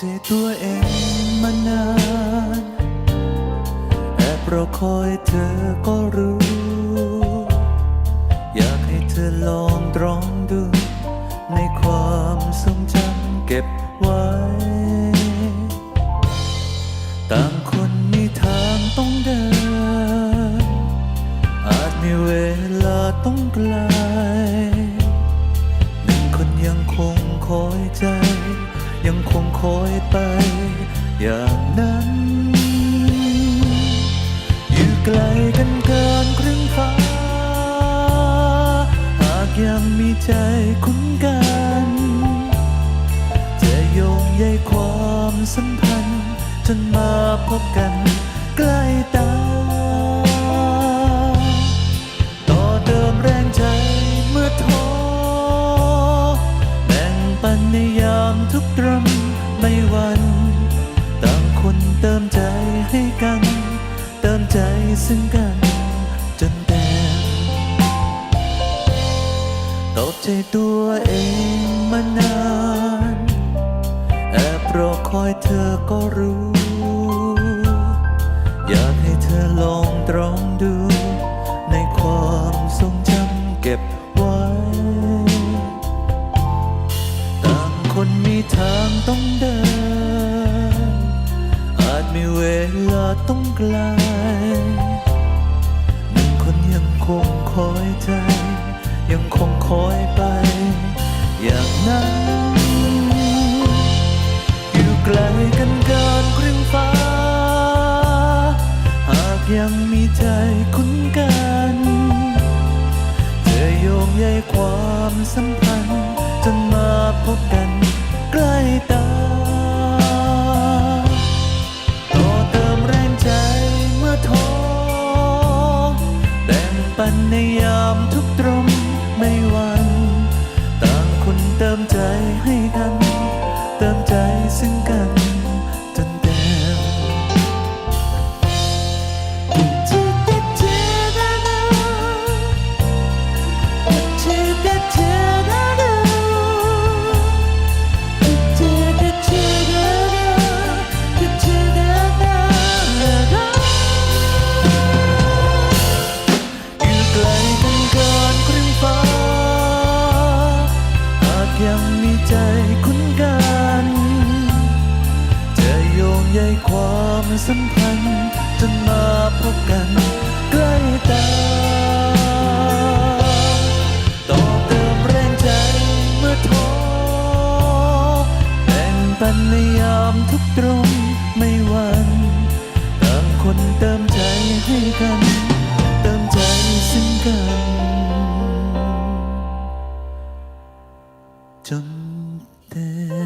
ใจตัวเองมานานแอบรอคอยเธอก็รู้ อยากให้เธอลองตรองดู ในความทรงจำเก็บไว้ ต่างคนมีทางต้องเดิน อาจมีเวลาต้องไกล ยังคงคอยไปอย่างนั้น อยู่ไกลกันเกินครึ่งฟ้า หากยังมีใจคุ้นกัน จะโยงใยความสัมพันธ์จนมาพบกันใกล้ตา ต่อเติมแรงใจเมื่อท้อแบ่งปันใน ให้กัน เติมใจซึ่งกัน จนเต็มตอบใจตัวเองมานานแอบรอคอยเธอก็รู้ อยากให้เธอลองตรองดู ในความทรงจำเก็บไว้ ต่างคนมีทางต้องเดิน มีเวลาต้องไกลหนึ่งคนยังคงคอยใจ ยังคงคอยไป อย่างนั้นอยู่ไกลกันเกินครึ่งฟ้า หากยังมีใจคุ้นกันจะโยงใยความสัมพันธ์จนมาพบกันใกล้ตา 你有 สัมพันธ์จนมาพบกันใกล้ตาต่อเติมแรงใจเมื่อท้อแบ่งปันในยามทุกตรงไม่วันต่างคนเติมใจให้กัน เติมใจซึ่งกัน จนเต็ม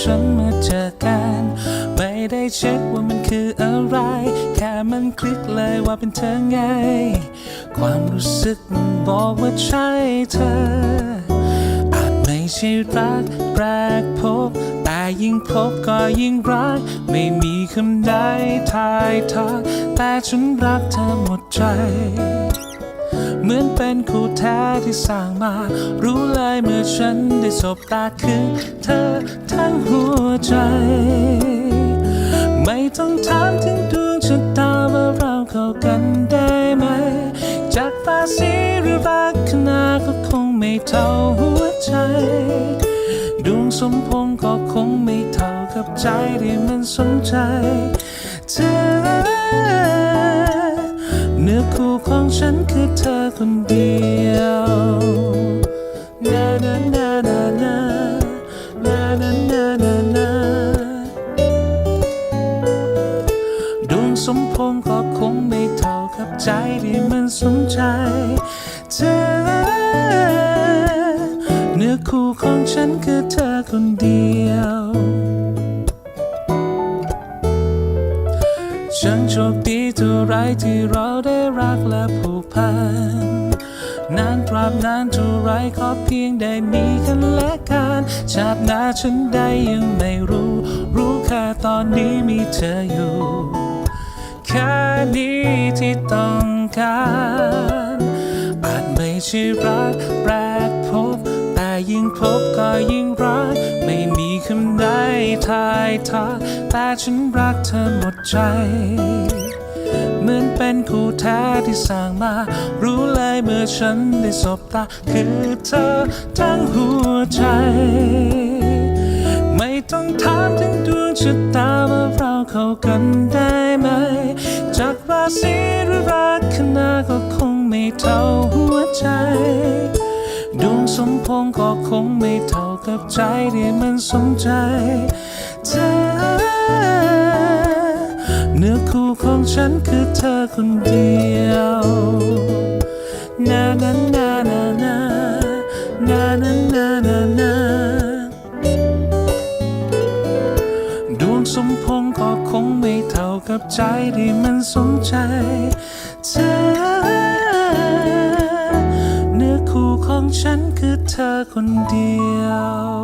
ฉันมาเจอกัน ไม่ได้เช็คว่ามันคืออะไร แค่มันคลิกเลยว่าเป็นเธอไง ความรู้สึกมันบอกว่าใช่เธอ อาจไม่ใช่รักแรกพบ แต่ยิ่งพบก็ยิ่งรัก ไม่มีคำใดทายทัก แต่ฉันรักเธอหมดใจ เหมือนเป็นคู่แท้ที่สร้างมา รู้เลยเมื่อฉันได้สบตาคือเธอทั้งหัวใจ ไม่ต้องถามถึงดวงชะตาว่าเราเข้ากันได้ไหม จากฟ้าสีหรือรักขนาก็คงไม่เท่าหัวใจ ดวงสมพงษ์ก็คงไม่เท่ากับใจที่มันสนใจเธอือคู่ของฉันคือเธอคนเดียวนานานานานานานานานานาดวงสมพงก็คงไม่เท่ากับใจที่มันสมใจเธอเนื้อคู่ของฉันคือเธอคนเดียว ไรที่เราได้รักและผูกพันนานตราบนานเท่าไรขอเพียงได้มีกันและกันชาติหน้าฉันได้ยังไม่รู้ รู้แค่ตอนนี้มีเธออยู่ แค่นี้ที่ต้องการอาจไม่ใช่รักแรกพบ แต่ยิ่งพบก็ยิ่งรัก ไม่มีคำใดทายทักแต่ฉันรักเธอหมดใจ เหมือนเป็นคู่แท้ที่สร้างมา รู้เลยเมื่อฉันได้สบตา คือเธอทั้งหัวใจ ไม่ต้องถามถึงดวงชะตาว่าเราเข้ากันได้ไหม จากราศีหรือรักคณะก็คงไม่เท่าหัวใจ ดวงสมพงก็คงไม่เท่ากับใจที่มันสมใจเธอ เนื้อคู่ของฉันคือเธอคนเดียวนานานานานานานานานานาดวงสมพงษ์ก็คงไม่เท่ากับใจที่มันสมใจเธอเนื้อคู่ของฉันคือเธอคนเดียว